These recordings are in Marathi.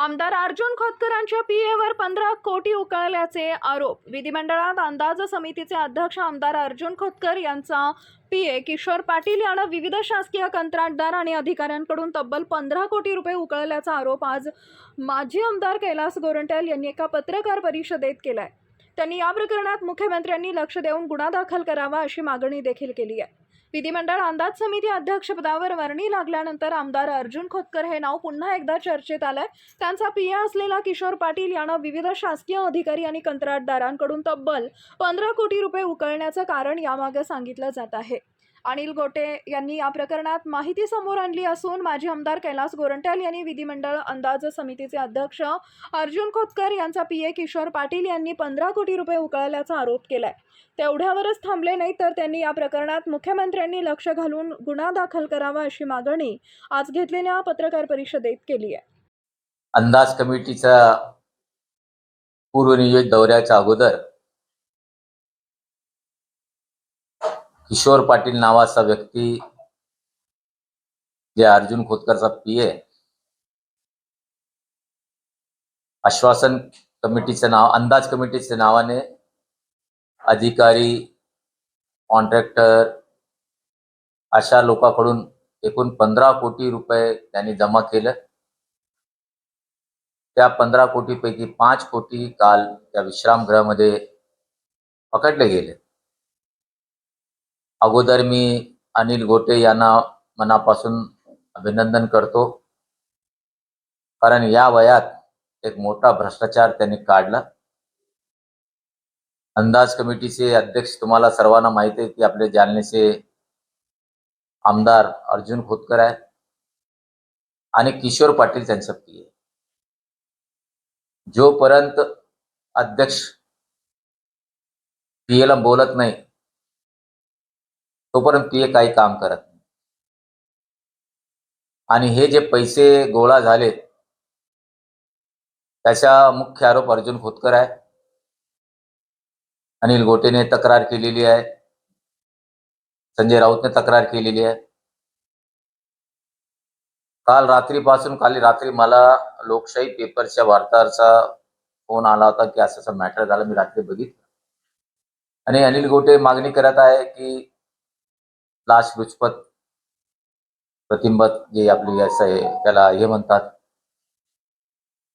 आमदार अर्जुन खोतकरांच्या पीएवर पंधरा कोटी उकळल्याचे आरोप. विधिमंडळात अंदाज समितीचे अध्यक्ष आमदार अर्जुन खोतकर यांचा पीए किशोर पाटील यांना विविध शासकीय कंत्राटदार आणि अधिकाऱ्यांकडून तब्बल पंधरा कोटी रुपये उकळल्याचा आरोप आज माजी आमदार कैलास गोरंट्याल यांनी एका पत्रकार परिषदेत केला आहे त्यांनी या प्रकरणात मुख्यमंत्र्यांनी लक्ष देऊन गुन्हा दाखल करावा अशी मागणी देखील केली आहे. विधिमंडळ अंदाज समिती अध्यक्षपदावर वर्णी लागल्यानंतर आमदार अर्जुन खोतकर हे नाव पुन्हा एकदा चर्चेत आलंय. त्यांचा पीए असलेला किशोर पाटील यांना विविध शासकीय अधिकारी आणि कंत्राटदारांकडून तब्बल पंधरा कोटी रुपये उकळण्याचं कारण यामागे सांगितलं जात आहे. अनिल गोटे यांनी या प्रकरणात माहिती समोर आणली असून माजी आमदार कैलास गोरंट्याल यांनी विधिमंडळ अंदाज समितीचे अध्यक्ष अर्जुन खोतकर यांचा पीए किशोर पाटील यांनी पंधरा कोटी रुपये उकळल्याचा आरोप केलाय. तेवढ्यावरच थांबले नाही तर त्यांनी या प्रकरणात मुख्यमंत्र्यांनी लक्ष घालून गुन्हा दाखल करावा अशी मागणी आज घेतलेल्या पत्रकार परिषदेत केली आहे. अंदाज कमिटीच्या पूर्वनियोजित दौऱ्याच्या अगोदर किशोर पाटील नावाचा व्यक्ती जे अर्जुन खोतकरचा पी आहे आश्वासन कमिटीचं नाव अंदाज कमिटीच्या नावाने अधिकारी कॉन्ट्रॅक्टर अशा लोकांकडून एकूण पंधरा कोटी रुपये त्यांनी जमा केलं. त्या पंधरा कोटीपैकी पाच कोटी काल त्या विश्रामगृहामध्ये पकडले गेले. अगोदर मी अनिल गोटे यांना मनापासून अभिनंदन करतो. कारण या वयात एक मोठा भ्रष्टाचार त्यांनी काढला. अंदाज कमिटीचे अध्यक्ष तुम्हाला सर्वांना माहिती आहे की आपले जालनेचे आमदार अर्जुन खोतकर आहे आणि किशोर पाटील त्यांच्या पी आहे जोपर्यंत अध्यक्ष पीएला बोलत नाही तोपर्यंत पीए काही काम करत नाही. आणि हे जे पैसे गोळा झालेत त्याचा मुख्य आरोप अर्जुन खोतकर आहे. अनिल गोटेने तक्रार केलेली आहे. संजय राऊतने तक्रार केलेली आहे. काल रात्रीपासून काल रात्री मला लोकशाही पेपरच्या वार्ताहरचा फोन आला होता की असं असं मॅटर झालं मी रात्री बघितलं. आणि अनिल गोटे मागणी करत आहे की लाश लुचपत प्रतिंबत जे आपली असं आहे त्याला हे म्हणतात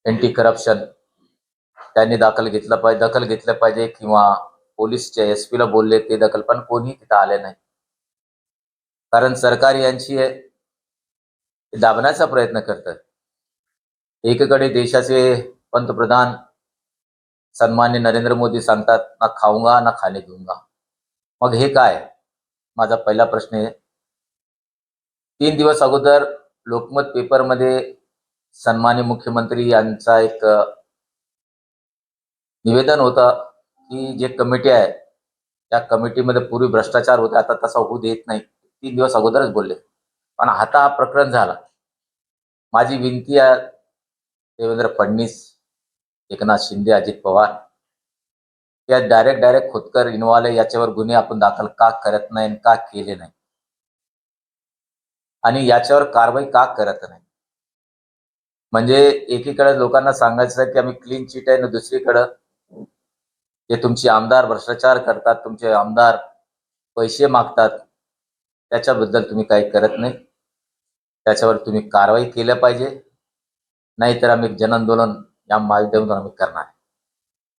एंटी करप्शन त्यांनी दाखल घेतलं पाहिजे दखल घेतलं पाहिजे किंवा पोलीसच्या एस पीला बोलले ते दखल पण कोणी तिथं आले नाही. कारण सरकार यांची दाबण्याचा प्रयत्न करत एकीकडे देशाचे पंतप्रधान सन्मान्य नरेंद्र मोदी सांगतात ना खाऊंगा ना खाणे घेऊंगा मग हे काय? माझा पहिला प्रश्न आहे. तीन दिवस अगोदर लोकमत पेपरमध्ये सन्मान्य मुख्यमंत्री यांचा एक निवेदन होतं की जे कमिटी आहे त्या कमिटीमध्ये पूर्वी भ्रष्टाचार होते आता तसा होऊ देत नाही. तीन दिवस अगोदरच बोलले. पण आता हा प्रकरण झाला. माझी विनंती आहे देवेंद्र फडणवीस एकनाथ शिंदे अजित पवार या डायरेक्ट डायरेक्ट खोतकर इन्व्हॉल्व आहे याच्यावर गुन्हे आपण दाखल का करत नाही आणि का केले नाही? आणि याच्यावर कारवाई का करत नाही? म्हणजे एकीकडे लोकांना सांगायचं की आम्ही क्लीन चिट आहे आणि दुसरीकडं जे तुमचे आमदार भ्रष्टाचार करतात तुमचे आमदार पैसे मागतात त्याच्याबद्दल तुम्ही काही करत नाही. त्याच्यावर तुम्ही कारवाई केल्या पाहिजे. नाहीतर आम्ही जनआंदोलन या माध्यमातून आम्ही करणार. आहे